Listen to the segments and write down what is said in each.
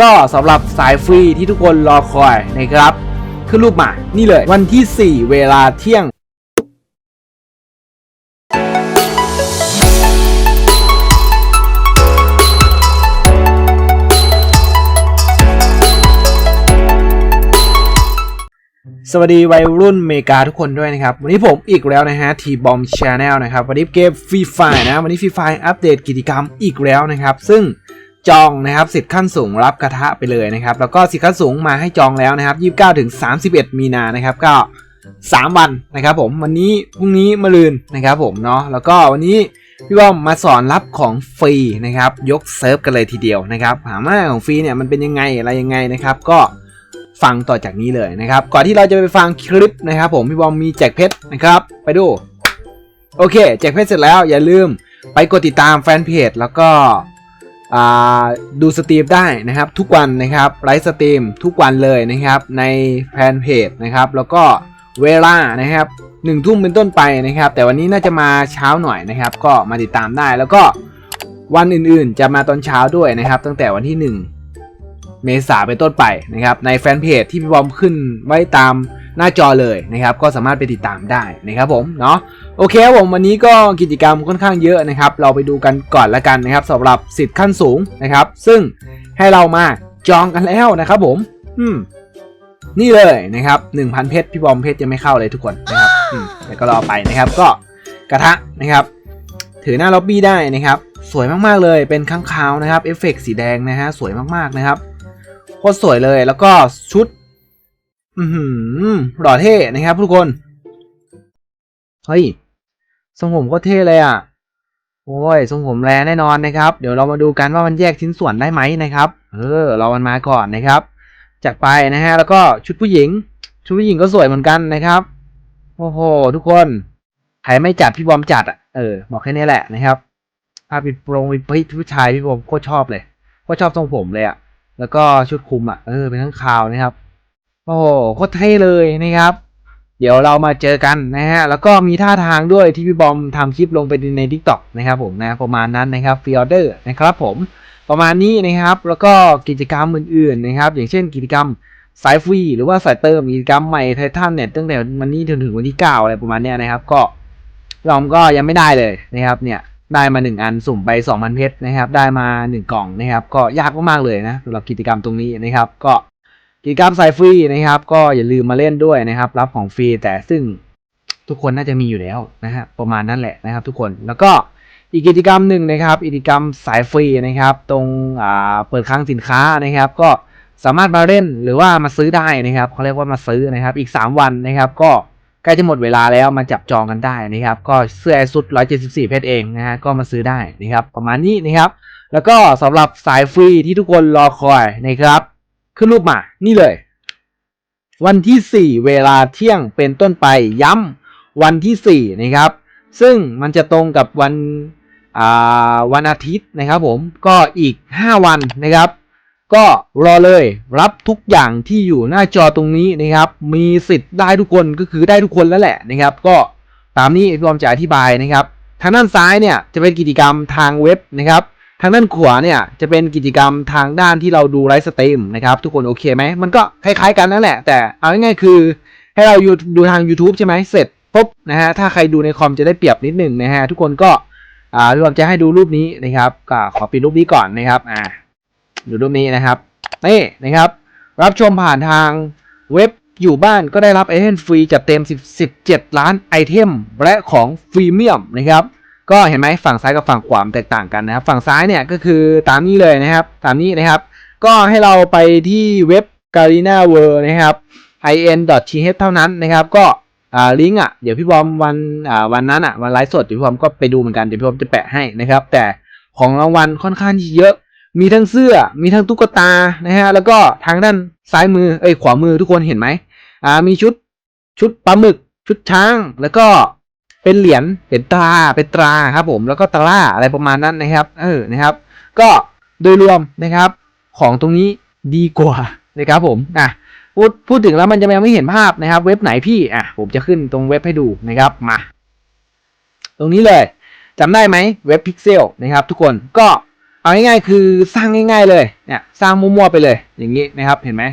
ก็สำหรับสายฟรีที่ทุกคนรอคอยนะครับขึ้นรูปมา นี่เลย วันที่ 4 เวลาเที่ยงสวัสดีวัยรุ่นเมกาทุกคนด้วยนะครับ วันนี้ผมอีกแล้วนะฮะทีบอมชาแนลนะครับ วันนี้เกมฟรีไฟนะ วันนี้ฟรีไฟอัปเดตกิจกรรมอีกแล้วนะครับ ซึ่ง จองนะครับสิทธิ์ขั้นสูงรับกระทะไปเลยนะครับ แล้วก็สิทธิ์ขั้นสูงมาให้จองแล้วนะครับ 29ถึง31 มีนานะครับก็ 3 วันนะครับผมวันนี้พรุ่งนี้มะรืนนะครับผมเนาะแล้วก็วันนี้พี่บอมมาสอนรับของฟรีนะครับยกเซิร์ฟกันเลยทีเดียวนะครับถามว่าของฟรีเนี่ยมันเป็นยังไงอะไรยังไงนะครับ ก็ฟังต่อจากนี้เลยนะครับ ก่อนที่เราจะไปฟังคลิปนะครับผมพี่บอมมีแจกเพชรนะครับไปดู โอเค แจกเพชรเสร็จแล้วอย่าลืมไปกดติดตามแฟนเพจแล้วก็ ดูสตรีมได้นะครับทุกวันนะครับไลฟ์สตรีมทุกวันเลยนะครับในแฟนเพจนะครับแล้วก็เวลานะครับหนึ่งทุ่มเป็นต้นไปนะครับ แต่วันนี้น่าจะมาเช้าหน่อยนะครับ ก็มาติดตามได้แล้วก็วันอื่นๆ จะมาตอนเช้าด้วยนะครับ ตั้งแต่วันที่ 1 เมษาเป็นต้นไปนะครับในแฟนเพจที่พี่บอมขึ้นไว้ตาม หน้าจอเลยนะครับ ก็สามารถไปติดตามได้นะครับผมเนาะโอเคครับผมวันนี้ก็กิจกรรมค่อนข้างเยอะนะครับ เราไปดูกันก่อนละกันนะครับสำหรับสิทธิ์ขั้นสูงนะครับ ซึ่งให้เรามาจองกันแล้วนะครับผม อืม นี่เลยนะครับ1,000เพชรพี่บอมเพชรยังไม่เข้าเลยทุกคนนะครับอืมแต่ก็รอไปนะครับก็กระทะนะครับ ถือหน้าล็อบบี้ได้นะครับ สวยมากๆเลยเป็นข้างคาวนะครับเอฟเฟกต์สีแดงนะฮะสวยมากๆนะครับโคตรสวยเลยแล้วก็ชุด อือหือหล่อเท่นะครับทุกคน เฮ้ยทรงผมก็เท่เลยอะ โอ้ยทรงผมแรแน่นอนนะครับ เดี๋ยวเรามาดูกันว่ามันแยกชิ้นส่วนได้ไหมนะครับ เออ เรามันมาก่อนนะครับจัดไปนะฮะ แล้วก็ชุดผู้หญิง ชุดผู้หญิงก็สวยเหมือนกันนะครับ โอ้โห ทุกคน ใครไม่จัดพี่บอมจัดอะ เออ บอกแค่นี้แหละนะครับ ภาพปิดโปรงเฮ้ยผู้ชายพี่บอมโคตรชอบเลย โคตรชอบทรงผมเลยอะ แล้วก็ชุดคลุมอะ เออ เป็นทั้งคาวนะครับ โอ้โหโคตรเท่เลยนะครับ เดี๋ยวเรามาเจอกันนะฮะ แล้วก็มีท่าทางด้วยที่พี่บอมทำคลิปลงไปใน t ิ k t o k นะครับผมนะประมาณนั้นนะครับฟรีออเดอร์นะครับผมประมาณนี้นะครับ แล้วก็กิจกรรมอื่นๆนะครับ อย่างเช่นกิจกรรมสายฟรีหรือว่าสายเติมกิจกรรมใหม่ไททันเนี่ยตั้งแต่วันนี้จนถึงวันที่9อะไรประมาณเนี้ยนะครับ ก็ยอมก็ยังไม่ได้เลยนะครับเนี่ยได้มา 1 อันสุ่มไป 2,000 เพชรนะครับ ได้มา 1 กล่องนะครับ ก็ยากมากๆเลยนะสำหรับกิจกรรมตรงนี้นะครับ ก็ กิจกรรมสายฟรีนะครับ ก็อย่าลืมมาเล่นด้วยนะครับ รับของฟรีแต่ซึ่งทุกคนน่าจะมีอยู่แล้วนะฮะประมาณนั้นแหละนะครับ ทุกคนแล้วก็อีกกิจกรรมหนึ่งนะครับกิจกรรมสายฟรีนะครับ ตรงอ่าเปิดคลังสินค้านะครับ ก็สามารถมาเล่นหรือว่ามาซื้อได้นะครับเขาเรียกว่ามาซื้อนะครับ อีก 3 วันนะครับ ก็ใกล้จะหมดเวลาแล้วมาจับจองกันได้นะครับ ก็เสื้อแอร์สุด174 เพชรเองนะฮะก็มาซื้อได้นะครับ ประมาณนี้นะครับ แล้วก็สำหรับสายฟรีที่ทุกคนรอคอยนะครับ ขึ้นรูปมา นี่เลย วันที่ 4 เวลาเที่ยงเป็นต้นไปย้ำวันที่ 4 นะครับ ซึ่งมันจะตรงกับวันอ่าวันอาทิตย์นะครับผมก็อีก 5 วันนะครับ ก็รอเลยรับทุกอย่างที่อยู่หน้าจอตรงนี้นะครับ มีสิทธิ์ได้ทุกคนก็คือได้ทุกคนแล้วแหละนะครับ ก็ตามนี้พี่บอมจะอธิบายนะครับ ทางด้านซ้ายเนี่ยจะเป็นกิจกรรมทางเว็บนะครับ ทางด้านขวาเนี่ยจะเป็นกิจกรรมทางด้านที่เราดูไลฟ์สตรีมนะครับ ทุกคนโอเคไหมมันก็คล้ายๆกันนั่นแหละ แต่เอาง่ายๆคือให้เราดูทาง YouTube ใช่ไหมเสร็จปุ๊บนะฮะถ้าใครดูในคอมจะได้เปรียบนิดหนึ่งนะฮะทุกคนก็อ่าพี่บอมจะให้ดูรูปนี้นะครับก็ขอปิดรูปนี้ก่อนนะครับอ่าดูรูปนี้นะครับนี่นะครับ รับชมผ่านทางเว็บอยู่บ้านก็ได้รับไอเทมฟรีจัดเต็ม 17 ล้านไอเทมและของฟรีเมียมนะครับ ก็เห็นไหมฝั่งซ้ายกับฝั่งขวาแตกต่างกันนะครับ ฝั่งซ้ายเนี่ยก็คือตามนี้เลยนะครับ ตามนี้นะครับ ก็ให้เราไปที่เว็บ g a r i n a w o r l d นะครับ in.th เท่านั้นนะครับ ก็อ่าลิงก์อะเดี๋ยวพี่บอมวันอ่าวันนั้นอะวันไลฟ์สดเดี๋ยวพี่บอมก็ไปดูเหมือนกันเดี๋ยวพี่บอมจะแปะให้นะครับ แต่ของรางวัลค่อนข้างที่เยอะ มีทั้งเสื้อมีทั้งตุ๊กตานะฮะแล้วก็ทางด้านซ้ายมือเอ้ยขวามือทุกคนเห็นไหมอ่ามีชุดชุดปลาหมึกชุดช้างแล้วก็ เป็นเหรียญเป็นตราเป็นตราครับผมแล้วก็ตราอะไรประมาณนั้นนะครับ เออนะครับ ก็โดยรวมนะครับ ของตรงนี้ดีกว่านะครับผมอะพูดพูดถึงแล้วมันจะยังไม่เห็นภาพนะครับ เว็บไหนพี่อะผมจะขึ้นตรงเว็บให้ดูนะครับมา ตรงนี้เลยจำได้ไหมเว็บพิกเซลนะครับ ทุกคนก็เอาเอาง่ายๆคือสร้างง่าย ๆ เลยเนี่ยสร้างมั่วๆไปเลยอย่างนี้นะครับ เห็นไหม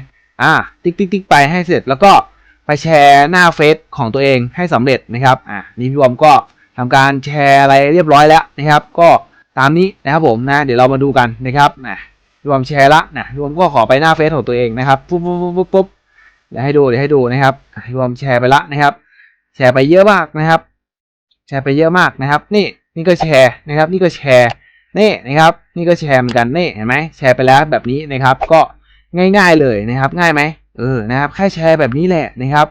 อ่า ติ๊กติ๊กติ๊กไปให้เสร็จแล้วก็ ไปแชร์หน้าเฟซของตัวเองให้สำเร็จนะครับอ่านี่พี่บอมก็ทำการแชร์อะไรเรียบร้อยแล้วนะครับ ก็ตามนี้นะครับผมนะ เดี๋ยวเรามาดูกันนะครับนะพี่บอมแชร์ละนะพี่บอมก็ขอไปหน้าเฟซของตัวเองนะครับปุ๊บปุ๊บปุ๊บปุ๊บปุ๊บเดี๋ยวให้ดูเดี๋ยวให้ดูนะครับอะพี่บอมแชร์ไปละนะครับ แชร์ไปเยอะมากนะครับ แชร์ไปเยอะมากนะครับ นี่นี่ก็แชร์นะครับ นี่ก็แชร์นี่นะครับ นี่ก็แชร์เหมือนกันนี่เห็นไหมแชร์ไปแล้วแบบนี้นะครับ ก็ง่าย ๆเลยนะครับ ง่ายไหม เออนะครับแค่แชร์แบบนี้แหละนะครับ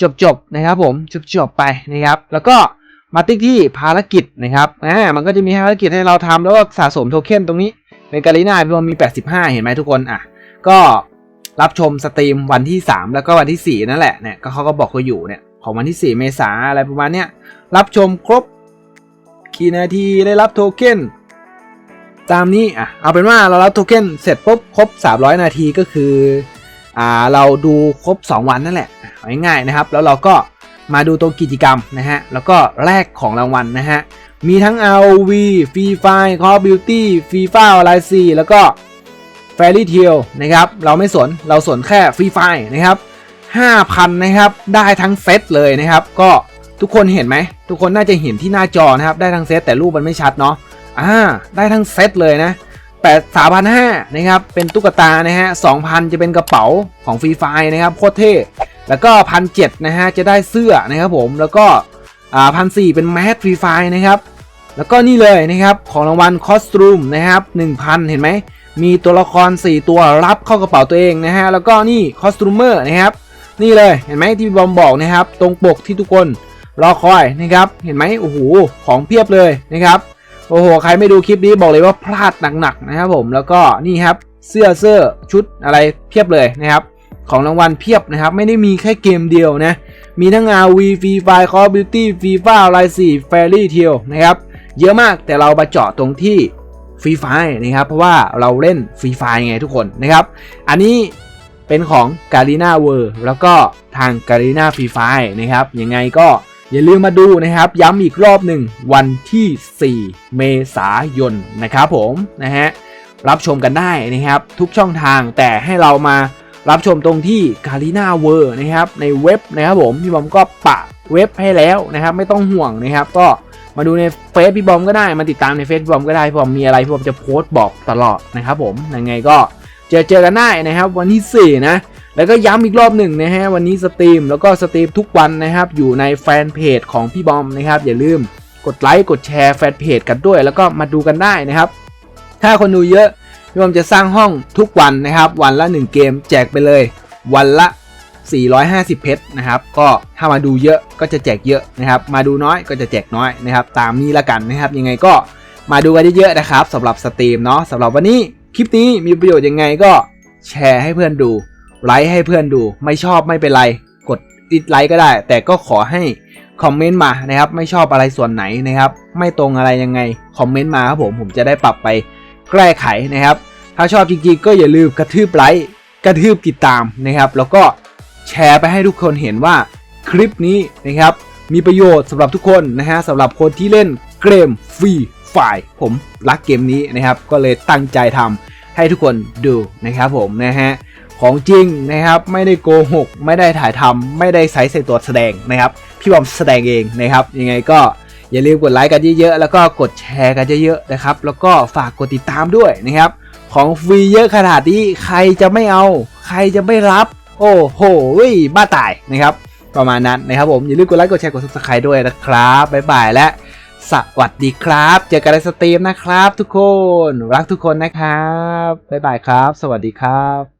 จบจบๆนะครับผมจบจบๆไปนะครับ แล้วก็มาติ๊กที่ภารกิจนะครับอ่ามันก็จะมีภารกิจให้เราทำแล้วก็สะสมโทเค็นตรงนี้เป็นการีนาพี่บอมมี 85 เห็นไหมทุกคนอะก็รับชมสตรีมวันที่ 3 แล้วก็วันที่ 4 นั่นแหละเนี่ยก็เขาก็บอกว่าอยู่เนี่ยของวันที่ 4 เมษาอะไรประมาณเนี้ยรับชมครบกี่นาทีได้รับโทเค็นตามนี้อะเอาเป็นว่าเรารับโทเค็นเสร็จปุ๊บครบ 300 นาทีก็คือ อ่าเราดูครบ 2 วันนั่นแหละง่ายๆนะครับ แล้วเราก็มาดูตัวกิจกรรมนะฮะแล้วก็แลกของรางวัลนะฮะมีทั้ง ROV Free Fire Call of Duty FIFA Online แล้วก็ Fairy Tail นะครับ เราไม่สน เราสนแค่ Free Fire นะครับ 5,000 นะครับ ได้ทั้งเซตเลยนะครับ ก็ทุกคนเห็นไหม ทุกคนน่าจะเห็นที่หน้าจอนะครับ ได้ทั้งเซตแต่รูปมันไม่ชัดเนาะ อ่า ได้ทั้งเซตเลยนะ แปดสามพันห้านะครับ เป็นตุ๊กตานะฮะสองพันจะเป็นกระเป๋าของฟรีไฟนะครับโคตรเท่ แล้วก็พันเจ็ดนะฮะจะได้เสื้อนะครับผม แล้วก็พันสี่เป็นแมสฟรีไฟนะครับ แล้วก็นี่เลยนะครับของรางวัลคอสตูมนะครับ1,000 เห็นไหม มีตัวละคร 4 ตัวรับเข้ากระเป๋าตัวเองนะฮะ แล้วก็นี่คอสตูมเมอร์นะครับ นี่เลยเห็นไหมที่บอมบอกนะครับ ตรงปกที่ทุกคนรอคอยนะครับ เห็นไหมโอ้โหของเพียบเลยนะครับ โอ้โห ใครไม่ดูคลิปนี้บอกเลยว่าพลาดหนักๆนะครับผม แล้วก็นี่ครับเสื้อเสื้อชุดอะไรเพียบเลยนะครับ ของรางวัลเพียบนะครับ ไม่ได้มีแค่เกมเดียวนะ มีทั้ง RV Free Fire Call of Duty FIFA Online 4 Fairy Tail นะครับ เยอะมากแต่เรามาเจาะตรงที่ฟรีไฟนะครับ เพราะว่าเราเล่นฟรีไฟไงทุกคนนะครับ อันนี้เป็นของ g a r i n a w o r l d แล้วก็ทาง g a r i n a Free Fire นะครับ ยังไงก็ อย่าลืมมาดูนะครับ ย้ำอีกรอบหนึ่งวันที่ 4 เมษายนนะครับผมนะฮะรับชมกันได้นะครับ ทุกช่องทางแต่ให้เรามารับชมตรงที่ g a r i n a w o r l d นะครับ ในเว็บนะครับผมพี่บอมก็ปะเว็บให้แล้วนะครับ ไม่ต้องห่วงนะครับ ก็มาดูในเฟซพี่บอมก็ได้มาติดตามในเฟซพี่บอมก็ได้พี่บอมมีอะไรพี่บอมจะโพสต์บอกตลอดนะครับผมยังไงก็เจอเจอกันได้นะครับ วันที่4นะ แล้วก็ย้ำอีกรอบหนึ่งนะฮะวันนี้สตรีมแล้วก็สตรีมทุกวันนะครับอยู่ในแฟนเพจของพี่บอมนะครับอย่าลืมกดไลค์กดแชร์แฟนเพจกันด้วย แล้วก็มาดูกันได้นะครับ ถ้าคนดูเยอะพี่บอมจะสร้างห้องทุกวันนะครับ วันละ 1 เกมแจกไปเลย วันละ 450 เพชรนะครับ ก็ถ้ามาดูเยอะก็จะแจกเยอะนะครับ มาดูน้อยก็จะแจกน้อยนะครับ ตามนี้ละกันนะครับ ยังไงก็มาดูกันเยอะๆนะครับสำหรับสตรีมเนาะสำหรับวันนี้คลิปนี้มีประโยชน์ยังไงก็แชร์ให้เพื่อนดู ไลค์ให้เพื่อนดู ไม่ชอบไม่เป็นไรกดดิสไลค์ก็ได้ แต่ก็ขอให้คอมเมนต์มานะครับ ไม่ชอบอะไรส่วนไหนนะครับ ไม่ตรงอะไรยังไงคอมเมนต์มาครับผมผมจะได้ปรับไปแก้ไขนะครับ ถ้าชอบจริงๆก็อย่าลืมกระทืบไลค์กระทืบติดตามนะครับ แล้วก็แชร์ไปให้ทุกคนเห็นว่าคลิปนี้นะครับ มีประโยชน์สำหรับทุกคนนะฮะสำหรับคนที่เล่นเกมฟรีไฟผมรักเกมนี้นะครับ ก็เลยตั้งใจทำให้ทุกคนดูนะครับผมนะฮะ ของจริงนะครับ ไม่ได้โกหก ไม่ได้ถ่ายทำไม่ได้ใส่ใส่ตัวแสดงนะครับ พี่บอมแสดงเองนะครับ ยังไงก็อย่าลืมกดไลค์กันเยอะๆ แล้วก็กดแชร์กันเยอะๆนะครับ แล้วก็ฝากกดติดตามด้วยนะครับ ของฟรีเยอะขนาดนี้ใครจะไม่เอา ใครจะไม่รับ โอ้โหบ้าตายนะครับ ประมาณนั้นนะครับผม อย่าลืมกดไลค์กดแชร์กด subscribe ด้วยนะครับบ๊ายบายและสวัสดีครับ เจอกันในสตรีมนะครับทุกคน รักทุกคนนะครับ บ๊ายบายครับ สวัสดีครับ